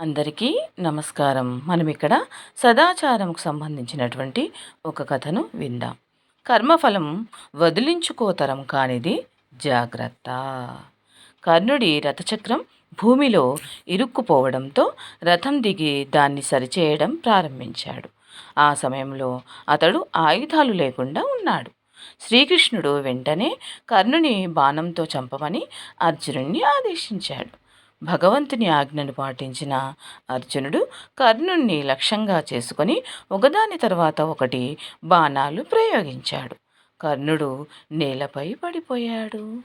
అందరికీ నమస్కారం. మనం ఇక్కడ సదాచారంకు సంబంధించినటువంటి ఒక కథను విందాం. కర్మఫలం వదిలించుకోతరం కానిది జాగ్రత్త. కర్ణుడి రథచక్రం భూమిలో ఇరుక్కుపోవడంతో రథం దిగి దాన్ని సరిచేయడం ప్రారంభించాడు. ఆ సమయంలో అతడు ఆయుధాలు లేకుండా ఉన్నాడు. శ్రీకృష్ణుడు వెంటనే కర్ణుని బాణంతో చంపమని అర్జునుడిని ఆదేశించాడు. భగవంతుని ఆజ్ఞను పాటించిన అర్జునుడు కర్ణుణ్ణి లక్ష్యంగా చేసుకొని ఒకదాని తర్వాత ఒకటి బాణాలు ప్రయోగించాడు. కర్ణుడు నేలపై పడిపోయాడు.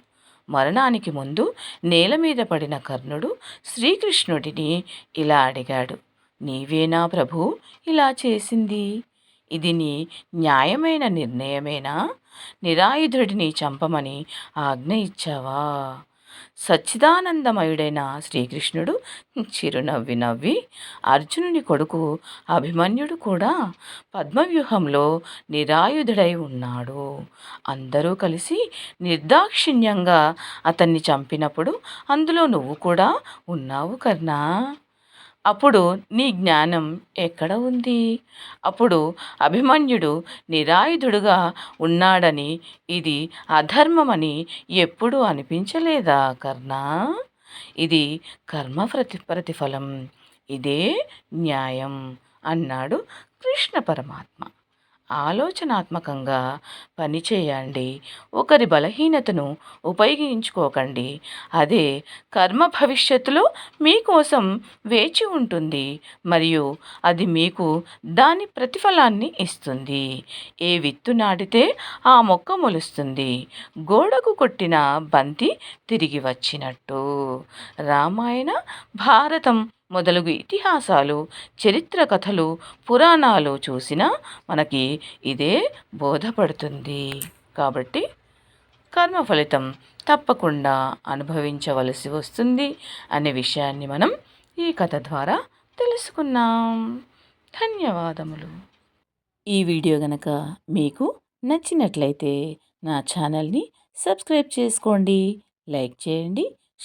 మరణానికి ముందు నేల మీద పడిన కర్ణుడు శ్రీకృష్ణుడిని ఇలా అడిగాడు నీవేనా ప్రభు ఇలా చేసింది. ఇది నీ న్యాయమైన నిర్ణయమేనా? నిరాయుధుడిని చంపమని ఆజ్ఞ ఇచ్చావా? సచ్చిదానందమయుడైన శ్రీకృష్ణుడు చిరునవ్వి నవ్వి అర్జునుని కొడుకు అభిమన్యుడు కూడా పద్మవ్యూహంలో నిరాయుధుడై ఉన్నాడు. అందరూ కలిసి నిర్దాక్షిణ్యంగా అతన్ని చంపినప్పుడు అందులో నువ్వు కూడా ఉన్నావు కర్ణా. అప్పుడు నీ జ్ఞానం ఎక్కడ ఉంది? అప్పుడు అభిమన్యుడు నిరాయుధుడుగా ఉన్నాడని ఇది అధర్మమని ఎప్పుడు అనిపించలేదా కర్ణ? ఇది కర్మ ప్రతి ప్రతిఫలం. ఇదే న్యాయం అన్నాడు కృష్ణ పరమాత్మ. ఆలోచనాత్మకంగా పనిచేయండి ఒకరి బలహీనతను ఉపయోగించుకోకండి. అదే కర్మ భవిష్యత్తులో మీకోసం వేచి ఉంటుంది మరియు అది మీకు దాని ప్రతిఫలాన్ని ఇస్తుంది. ఏ విత్తు నాటితే ఆ మొక్క మొలుస్తుంది. గోడకు కొట్టిన బంతి తిరిగి వచ్చినట్టు. రామాయణ భారతం మొదలగు ఇతిహాసాలు చరిత్ర కథలు పురాణాలు చూసినా మనకి ఇదే బోధపడుతుంది. కాబట్టి కర్మ ఫలితం తప్పకుండా అనుభవించవలసి వస్తుంది అనే విషయాన్ని మనం ఈ కథ ద్వారా తెలుసుకున్నాం. ధన్యవాదములు. ఈ వీడియో గనక మీకు నచ్చినట్లయితే నా ఛానల్ని సబ్స్క్రైబ్ చేసుకోండి లైక్ చేయండి